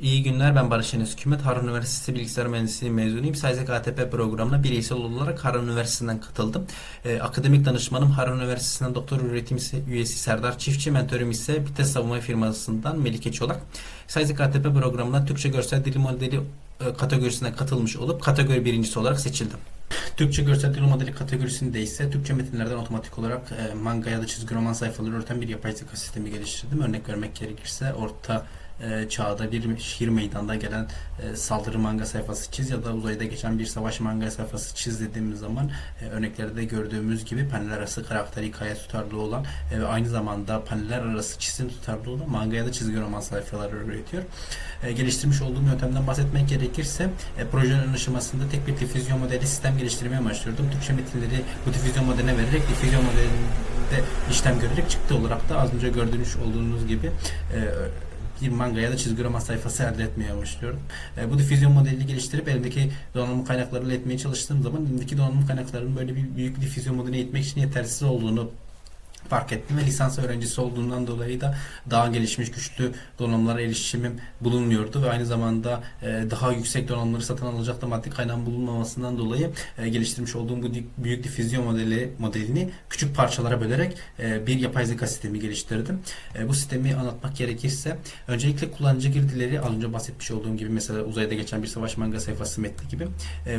İyi günler ben Barış Enes Hükümet. Harun Üniversitesi Bilgisayar Mühendisliği mezunuyum. Sayzik ATP programına bireysel olarak Harun Üniversitesi'nden katıldım. Ee, akademik danışmanım Harun Üniversitesi'nden doktor öğretim üyesi Serdar Çiftçi, mentörüm ise Bites Savunma firmasından Melike Çolak. Sayzik ATP programına Türkçe Görsel Dil Modeli e, kategorisine katılmış olup kategori birincisi olarak seçildim. Türkçe görsel dil modeli kategorisinde ise Türkçe metinlerden otomatik olarak e, manga ya da çizgi roman sayfaları üreten bir yapay zeka sistemi geliştirdim. Örnek vermek gerekirse orta e, çağda bir şiir meydanda gelen e, saldırı manga sayfası çiz ya da uzayda geçen bir savaş manga sayfası çiz dediğimiz zaman e, örneklerde gördüğümüz gibi paneller arası karakter hikaye tutarlı olan e, ve aynı zamanda paneller arası çizim tutarlı olan manga ya da çizgi roman sayfaları üretiyor. E, geliştirmiş olduğum yöntemden bahsetmek gerekirse e, projenin aşamasında tek bir difüzyon modeli sistem geliştirmeye başlıyordum. Türkçe metinleri bu difüzyon modeline vererek difüzyon modelinde işlem görerek çıktı olarak da az önce gördüğünüz olduğunuz gibi e, bir manga ya da çizgi roman sayfası elde etmeye başlıyorum. E, bu difüzyon modelini geliştirip elimdeki donanım kaynaklarıyla etmeye çalıştığım zaman elimdeki donanım kaynaklarının böyle bir büyük difüzyon modeline etmek için yetersiz olduğunu fark ettim ve lisans öğrencisi olduğundan dolayı da daha gelişmiş güçlü donanımlara erişimim bulunmuyordu ve aynı zamanda e, daha yüksek donanımları satın alacak da maddi kaynağım bulunmamasından dolayı e, geliştirmiş olduğum bu büyük difüzyon modeli modelini küçük parçalara bölerek e, bir yapay zeka sistemi geliştirdim. Bu sistemi anlatmak gerekirse öncelikle kullanıcı girdileri az önce bahsetmiş olduğum gibi mesela uzayda geçen bir savaş manga sayfası metni gibi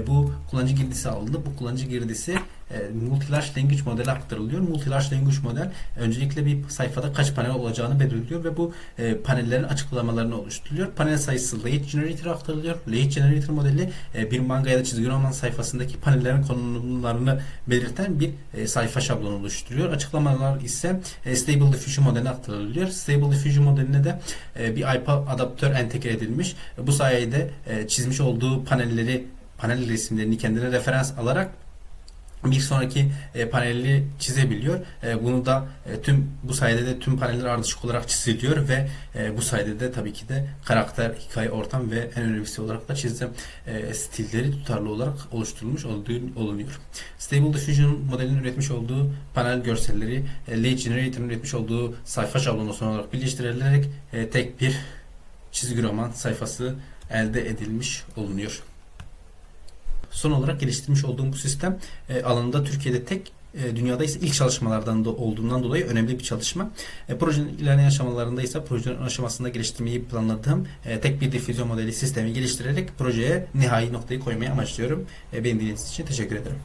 bu kullanıcı girdisi alındı. Bu kullanıcı girdisi e, multi-large language modele aktarılıyor. Multi-large language model öncelikle bir sayfada kaç panel olacağını belirliyor ve bu e, panellerin açıklamalarını oluşturuyor. Panel sayısı Late Generator'a aktarılıyor. Late Generator modeli e, bir manga ya da çizgi roman sayfasındaki panellerin konumlarını belirten bir e, sayfa şablonu oluşturuyor. Açıklamalar ise e, Stable Diffusion modeline aktarılıyor. Stable Diffusion modeline de e, bir iPad adaptör entegre edilmiş. Bu sayede e, çizmiş olduğu panelleri panel resimlerini kendine referans alarak bir sonraki e, paneli çizebiliyor. E, bunu da e, tüm bu sayede de tüm paneller ardışık olarak çiziliyor ve e, bu sayede de tabii ki de karakter, hikaye, ortam ve en önemlisi olarak da çizim e, stilleri tutarlı olarak oluşturulmuş olduğu olunuyor. Stable Diffusion modelinin üretmiş olduğu panel görselleri e, Late Generator'ın üretmiş olduğu sayfa şablonu son olarak birleştirilerek e, tek bir çizgi roman sayfası elde edilmiş olunuyor. Son olarak geliştirmiş olduğum bu sistem e, alanında Türkiye'de tek e, dünyada ise ilk çalışmalardan da olduğundan dolayı önemli bir çalışma. E, projenin ilerleyen aşamalarında ise projenin aşamasında geliştirmeyi planladığım e, tek bir difüzyon modeli sistemi geliştirerek projeye nihai noktayı koymayı amaçlıyorum. E, beni dinlediğiniz için teşekkür ederim.